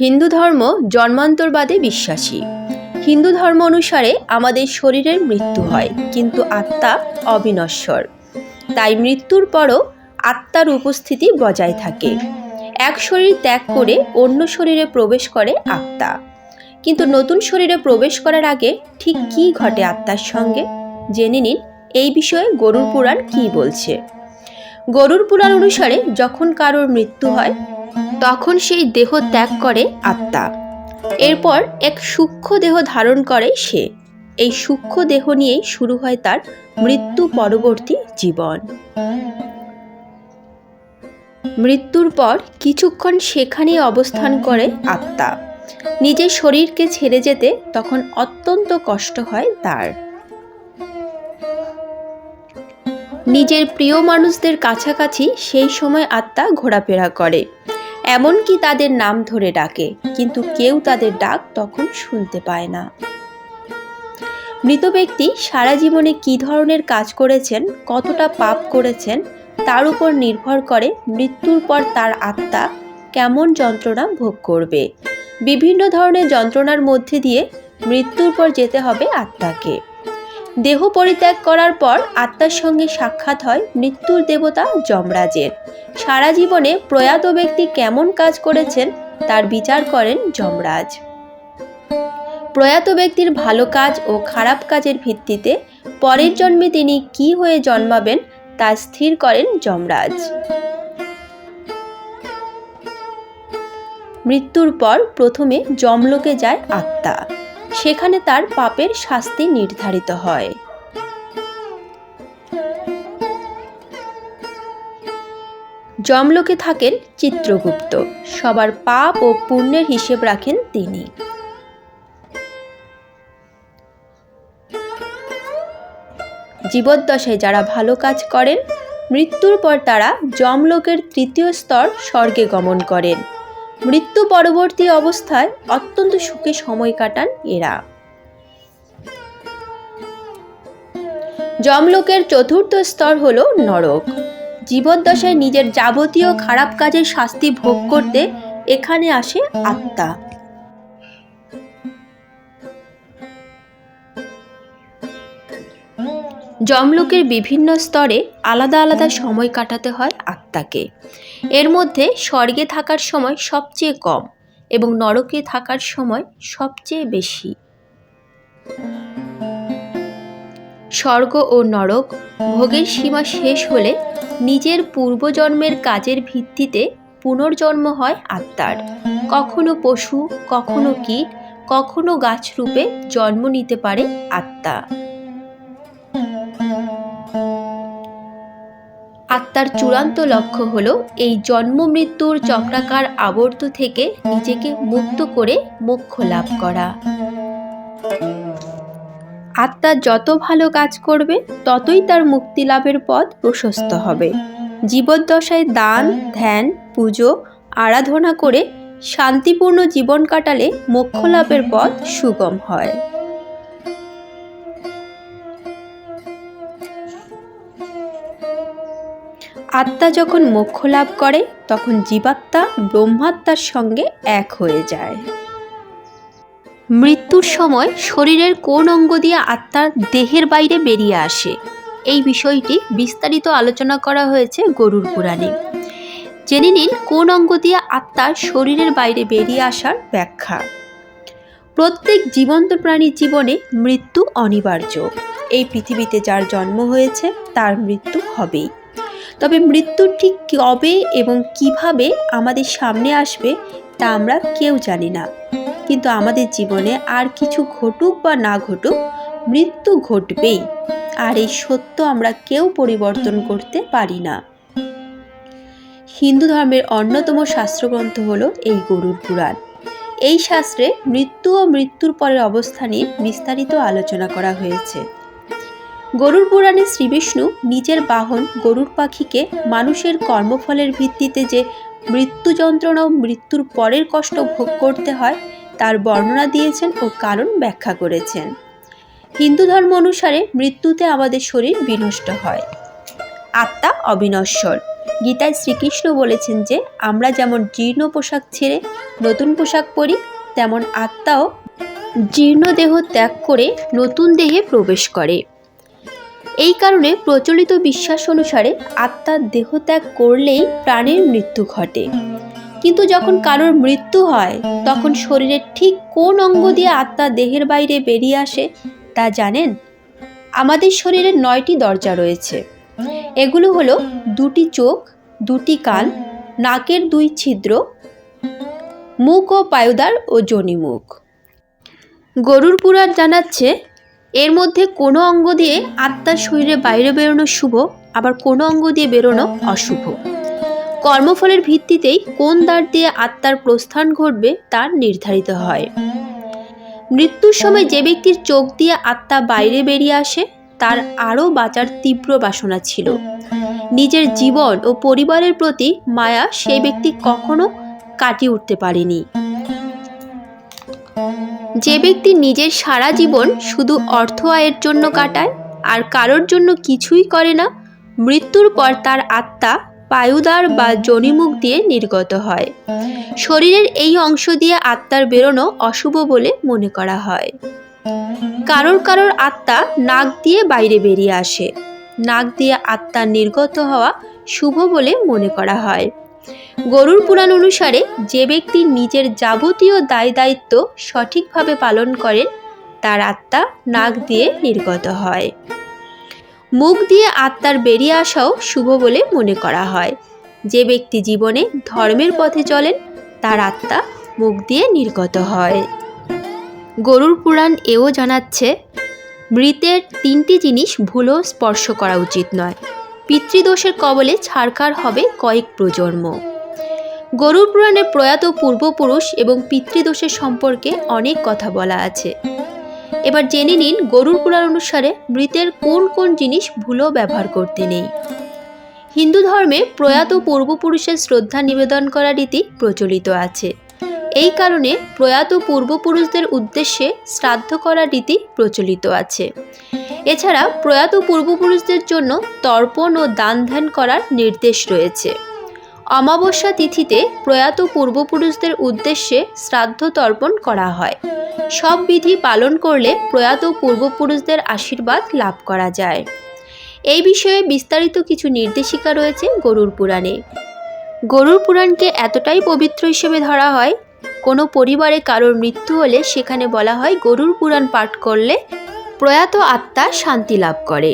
হিন্দু ধর্ম জন্মান্তরবাদে বিশ্বাসী। হিন্দু ধর্ম অনুসারে আমাদের শরীরের মৃত্যু হয়, কিন্তু আত্মা অবিনশ্বর। তাই মৃত্যুর পরও আত্মার উপস্থিতি বজায় থাকে। এক শরীর ত্যাগ করে অন্য শরীরে প্রবেশ করে আত্মা। কিন্তু নতুন শরীরে প্রবেশ করার আগে ঠিক কী ঘটে আত্মার সঙ্গে? জেনে নিন এই বিষয়ে গরুর পুরাণ কী বলছে। গরুর পুরাণ অনুসারে যখন কারোর মৃত্যু হয় তখন সেই দেহ ত্যাগ করে আত্মা। এরপর এক সূক্ষ্ম দেহ ধারণ করে সে। এই সূক্ষ্ম দেহ নিয়েই শুরু হয় তার মৃত্যু পরবর্তী জীবন। মৃত্যুর পর কিছুক্ষণ সেখানেই অবস্থান করে আত্মা। নিজের শরীরকে ছেড়ে যেতে তখন অত্যন্ত কষ্ট হয় তার। নিজের প্রিয় মানুষদের কাছাকাছি সেই সময় আত্মা ঘোরাফেরা করে। এমনকি তাদের নাম ধরে ডাকে, কিন্তু কেউ তাদের ডাক তখন শুনতে পায় না। মৃত ব্যক্তি সারা জীবনে কী ধরনের কাজ করেছেন, কতটা পাপ করেছেন, তার উপর নির্ভর করে মৃত্যুর পর তার আত্মা কেমন যন্ত্রণা ভোগ করবে। বিভিন্ন ধরনের যন্ত্রণার মধ্যে দিয়ে মৃত্যুর পর যেতে হবে আত্মাকে। দেহ পরিত্যাগ করার পর আত্মার সঙ্গে সাক্ষাৎ হয় মৃত্যুর দেবতা যমরাজের। সারা জীবনে প্রয়াত ব্যক্তি কেমন কাজ করেছেন তার বিচার করেন যমরাজ। প্রয়াত ব্যক্তির ভালো কাজ ও খারাপ কাজের ভিত্তিতে পরের জন্মে তিনি কি হয়ে জন্মাবেন তা স্থির করেন যমরাজ। মৃত্যুর পর প্রথমে যমলোকে যায় আত্মা। সেখানে তার পাপের শাস্তি নির্ধারিত হয়। যমলোকে থাকেন চিত্রগুপ্ত। সবার পাপ ও পুণ্যের হিসেব রাখেন তিনি। জীবদ্দশায় যারা ভালো কাজ করেন, মৃত্যুর পর তারা যমলোকের তৃতীয় স্তর স্বর্গে গমন করেন। মৃত্যু পরবর্তী অবস্থায় অত্যন্ত সুখে সময় কাটান এরা। যমলোকের চতুর্থ স্তর হল নরক। জীবদ্দশায় নিজের যাবতীয় খারাপ কাজের শাস্তি ভোগ করতে এখানে আসে আত্মা। যমলোকের বিভিন্ন স্তরে আলাদা আলাদা সময় কাটাতে হয় আত্মাকে। এর মধ্যে স্বর্গে থাকার সময় সবচেয়ে কম এবং নরকে থাকার সময় সবচেয়ে বেশি। স্বর্গ ও নরক ভোগের সীমা শেষ হলে নিজের পূর্বজন্মের কাজের ভিত্তিতে পুনর্জন্ম হয় আত্মার। কখনো পশু, কখনো কীট, কখনো গাছ রূপে জন্ম নিতে পারে আত্মা। আত্মার চূড়ান্ত লক্ষ্য হল এই জন্ম মৃত্যুর চক্রাকার আবর্ত থেকে নিজেকে মুক্ত করে মোক্ষ লাভ করা। আত্মা যত ভালো কাজ করবে, ততই তার মুক্তি লাভের পথ প্রশস্ত হবে। জীবদ্দশায় দান, ধ্যান, পুজো, আরাধনা করে শান্তিপূর্ণ জীবন কাটালে মোক্ষ লাভের পথ সুগম হয়। আত্মা যখন মোক্ষ লাভ করে, তখন জীবাত্মা ব্রহ্মাত্মার সঙ্গে এক হয়ে যায়। মৃত্যুর সময় শরীরের কোন অঙ্গ দিয়ে আত্মার দেহের বাইরে বেরিয়ে আসে, এই বিষয়টি বিস্তারিত আলোচনা করা হয়েছে গরুর পুরাণে। জেনে নিন কোন অঙ্গ দিয়ে আত্মার শরীরের বাইরে বেরিয়ে আসার ব্যাখ্যা। প্রত্যেক জীবন্ত প্রাণীর জীবনে মৃত্যু অনিবার্য। এই পৃথিবীতে যার জন্ম হয়েছে, তার মৃত্যু হবেই। তবে মৃত্যু ঠিক কবে এবং কীভাবে আমাদের সামনে আসবে তা আমরা কেউ জানি না। কিন্তু আমাদের জীবনে আর কিছু ঘটুক বা না ঘটুক, মৃত্যু ঘটবেই। আর এই সত্য আমরা কেউ পরিবর্তন করতে পারি না। হিন্দু ধর্মের অন্যতম শাস্ত্রগ্রন্থ হলো এই গরুর পুরাণ। এই শাস্ত্রে মৃত্যু ও মৃত্যুর পরের অবস্থা নিয়ে বিস্তারিত আলোচনা করা হয়েছে। গরুর পুরাণে শ্রীবিষ্ণু নিজের বাহন গরুর পাখিকে মানুষের কর্মফলের ভিত্তিতে যে মৃত্যু যন্ত্রণা ও মৃত্যুর পরের কষ্ট ভোগ করতে হয়, তার বর্ণনা দিয়েছেন ও কারণ ব্যাখ্যা করেছেন। হিন্দু ধর্ম অনুসারে মৃত্যুতে আমাদের শরীর বিনষ্ট হয়। আত্মা অবিনশ্বর। গীতায় শ্রীকৃষ্ণ বলেছেন যে, আমরা যেমন জীর্ণ পোশাক ছেড়ে নতুন পোশাক পরি, তেমন আত্মাও জীর্ণ দেহ ত্যাগ করে নতুন দেহে প্রবেশ করে। এই কারণে প্রচলিত বিশ্বাস অনুসারে আত্মার দেহ ত্যাগ করলেই প্রাণের মৃত্যু ঘটে। কিন্তু যখন কারোর মৃত্যু হয়, তখন শরীরের ঠিক কোন অঙ্গ দিয়ে আত্মা দেহের বাইরে বেরিয়ে আসে, তা জানেন? আমাদের শরীরে নয়টি দরজা রয়েছে। এগুলো হলো দুটি চোখ, দুটি কান, নাকের দুই ছিদ্র, মুখ ও পায়ুদার ও জনিমুখ গরুর পুরাণ জানাচ্ছে এর মধ্যে কোনো অঙ্গ দিয়ে আত্মার শরীরে বাইরে বেরোনো শুভ, আবার কোনো অঙ্গ দিয়ে বেরোনো অশুভ। কর্মফলের ভিত্তিতেই কোন দ্বার দিয়ে আত্মার প্রস্থান ঘটবে তার নির্ধারিত হয়। মৃত্যুর সময় যে ব্যক্তির চোখ দিয়ে আত্মা বাইরে বেরিয়ে আসে, তার আরও বাঁচার তীব্র বাসনা ছিল। নিজের জীবন ও পরিবারের প্রতি মায়া সেই ব্যক্তি কখনো কাটিয়ে উঠতে পারেনি। যে ব্যক্তি নিজের সারা জীবন শুধু অর্থ আয়ের জন্য কাটায় আর কারোর জন্য কিছুই করে না, মৃত্যুর পর তার আত্মা পায়ুদার বা জনিমুখ দিয়ে নির্গত হয়। শরীরের এই অংশ দিয়ে আত্মার বেরোনো অশুভ বলে মনে করা হয়। কারোর কারোর আত্মা নাক দিয়ে বাইরে বেরিয়ে আসে। নাক দিয়ে আত্মা নির্গত হওয়া শুভ বলে মনে করা হয়। গরুর পুরাণ অনুসারে যে ব্যক্তি নিজের যাবতীয় দায় দায়িত্ব সঠিকভাবে পালন করেন, তার আত্মা নাক দিয়ে নির্গত হয়। মুখ দিয়ে আত্মার বেরিয়ে আসাও শুভ বলে মনে করা হয়। যে ব্যক্তি জীবনে ধর্মের পথে চলেন, তার আত্মা মুখ দিয়ে নির্গত হয়। গরুর পুরাণ এও জানাচ্ছে, মৃতের তিনটি জিনিস ভুলও স্পর্শ করা উচিত নয়। পিতৃদোষের কবলে ছাড়কার হবে কয়েক প্রজন্ম। গরুর পুরাণে প্রয়াত পূর্বপুরুষ এবং পিতৃদোষের সম্পর্কে অনেক কথা বলা আছে। এবার জেনে নিন গরুর পুরাণ অনুসারে মৃতের কোন কোন জিনিস ভুলও ব্যবহার করতে নেই। হিন্দু ধর্মে প্রয়াত পূর্বপুরুষের শ্রদ্ধা নিবেদন করা রীতি প্রচলিত আছে। এই কারণে প্রয়াত পূর্বপুরুষদের উদ্দেশ্যে শ্রাদ্ধ করার রীতি প্রচলিত আছে। এছাড়া প্রয়াত পূর্বপুরুষদের জন্য তর্পণ ও দান ধ্যান করার নির্দেশ রয়েছে। অমাবস্যা তিথিতে প্রয়াত পূর্বপুরুষদের উদ্দেশ্যে শ্রাদ্ধ তর্পণ করা হয়। সব বিধি পালন করলে প্রয়াত পূর্বপুরুষদের আশীর্বাদ লাভ করা যায়। এই বিষয়ে বিস্তারিত কিছু নির্দেশিকা রয়েছে গরুর পুরাণে। গরুর পুরাণকে এতটাই পবিত্র হিসেবে ধরা হয়, কোনো পরিবারে কারোর মৃত্যু হলে সেখানে বলা হয় গরুর পুরাণ পাঠ করলে প্রয়াত আত্মা শান্তি লাভ করে।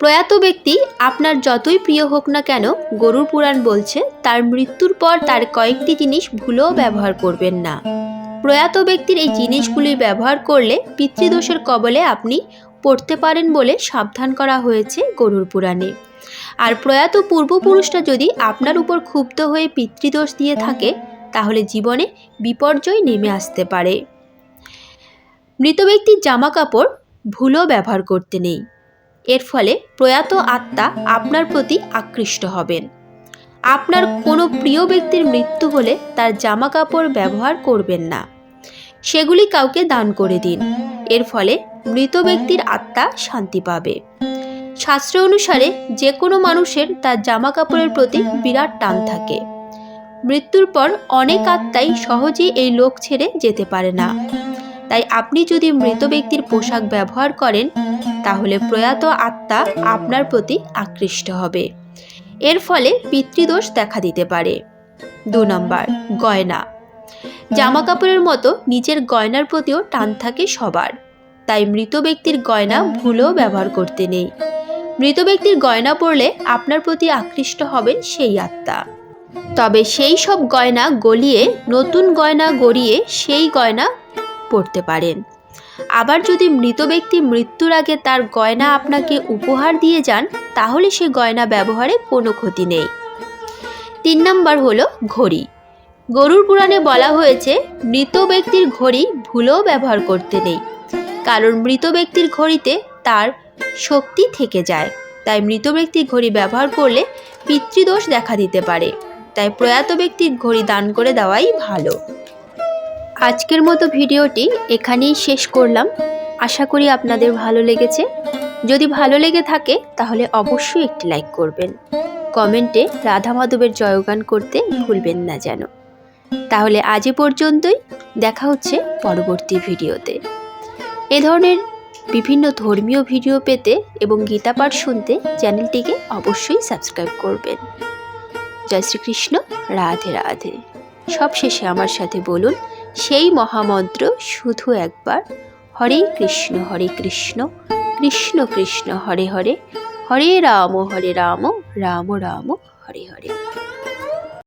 প্রয়াত ব্যক্তি আপনার যতই প্রিয় হোক না কেন, গরুর পুরাণ বলছে, তার মৃত্যুর পর তার কয়েকটি জিনিস ভুলেও ব্যবহার করবেন না। প্রয়াত ব্যক্তির এই জিনিসগুলি ব্যবহার করলে পিতৃদোষের কবলে আপনি পড়তে পারেন বলে সাবধান করা হয়েছে গরুর পুরাণে। আর প্রয়াত পূর্বপুরুষরা যদি আপনার উপর ক্ষুব্ধ হয়ে পিতৃদোষ দিয়ে থাকে, তাহলে জীবনে বিপর্যয় নেমে আসতে পারে। মৃত ব্যক্তির জামা কাপড় ভুলও ব্যবহার করতে নেই। এর ফলে প্রয়াত আত্মা আপনার প্রতি আকৃষ্ট হবেন। আপনার কোনো প্রিয় ব্যক্তির মৃত্যু হলে তার জামা কাপড় ব্যবহার করবেন না। সেগুলি কাউকে দান করে দিন। এর ফলে মৃত ব্যক্তির আত্মা শান্তি পাবে। শাস্ত্র অনুসারে যে কোনো মানুষের তার জামা কাপড়ের প্রতি বিরাট টান থাকে। মৃত্যুর পর অনেক আত্মাই সহজেই এই লোক ছেড়ে যেতে পারে না। তাই আপনি যদি মৃত ব্যক্তির পোশাক ব্যবহার করেন, তাহলে প্রয়াত আত্মা আপনার প্রতি আকৃষ্ট হবে। এর ফলে পিতৃদোষ দেখা দিতে পারে। দু নম্বর, গয়না। জামা কাপড়ের মতো নিজের গয়নার প্রতিও টান থাকে সবার। তাই মৃত ব্যক্তির গয়না ভুলেও ব্যবহার করতে নেই। মৃত ব্যক্তির গয়না পরলে আপনার প্রতি আকৃষ্ট হবেন সেই আত্মা। তবে সেই সব গয়না গলিয়ে, নতুন গয়না গড়িয়ে সেই গয়না পরতে পারেন। আবার যদি মৃত ব্যক্তি মৃত্যুর আগে তার গয়না আপনাকে উপহার দিয়ে যান, তাহলে সে গয়না ব্যবহারে কোনো ক্ষতি নেই। তিন নম্বর হলো ঘড়ি। গরুর পুরাণে বলা হয়েছে, মৃত ব্যক্তির ঘড়ি ভুলেও ব্যবহার করতে নেই। কারণ মৃত ব্যক্তির ঘড়িতে তার শক্তি থেকে যায়। তাই মৃত ব্যক্তির ঘড়ি ব্যবহার করলে পিতৃদোষ দেখা দিতে পারে। তাই প্রয়াত ব্যক্তির ঘড়ি দান করে দেওয়াই ভালো। আজকের মতো ভিডিওটি এখানেই শেষ করলাম। আশা করি আপনাদের ভালো লেগেছে। যদি ভালো লেগে থাকে, তাহলে অবশ্যই একটি লাইক করবেন। কমেন্টে রাধা মাধবের জয়গান করতে ভুলবেন না যেন। তাহলে আজ পর্যন্তই। দেখা হচ্ছে পরবর্তী ভিডিওতে। এ ধরনের বিভিন্ন ধর্মীয় ভিডিও পেতে এবং গীতা পাঠ শুনতে চ্যানেলটিকে অবশ্যই সাবস্ক্রাইব করবেন। জয় শ্রীকৃষ্ণ, রাধে রাধে। সবশেষে আমার সাথে বলুন সেই মহামন্ত্র শুধু একবার, হরে কৃষ্ণ হরে কৃষ্ণ কৃষ্ণ কৃষ্ণ, হরে হরে হরে রাম হরে রাম রাম রাম, হরে হরে।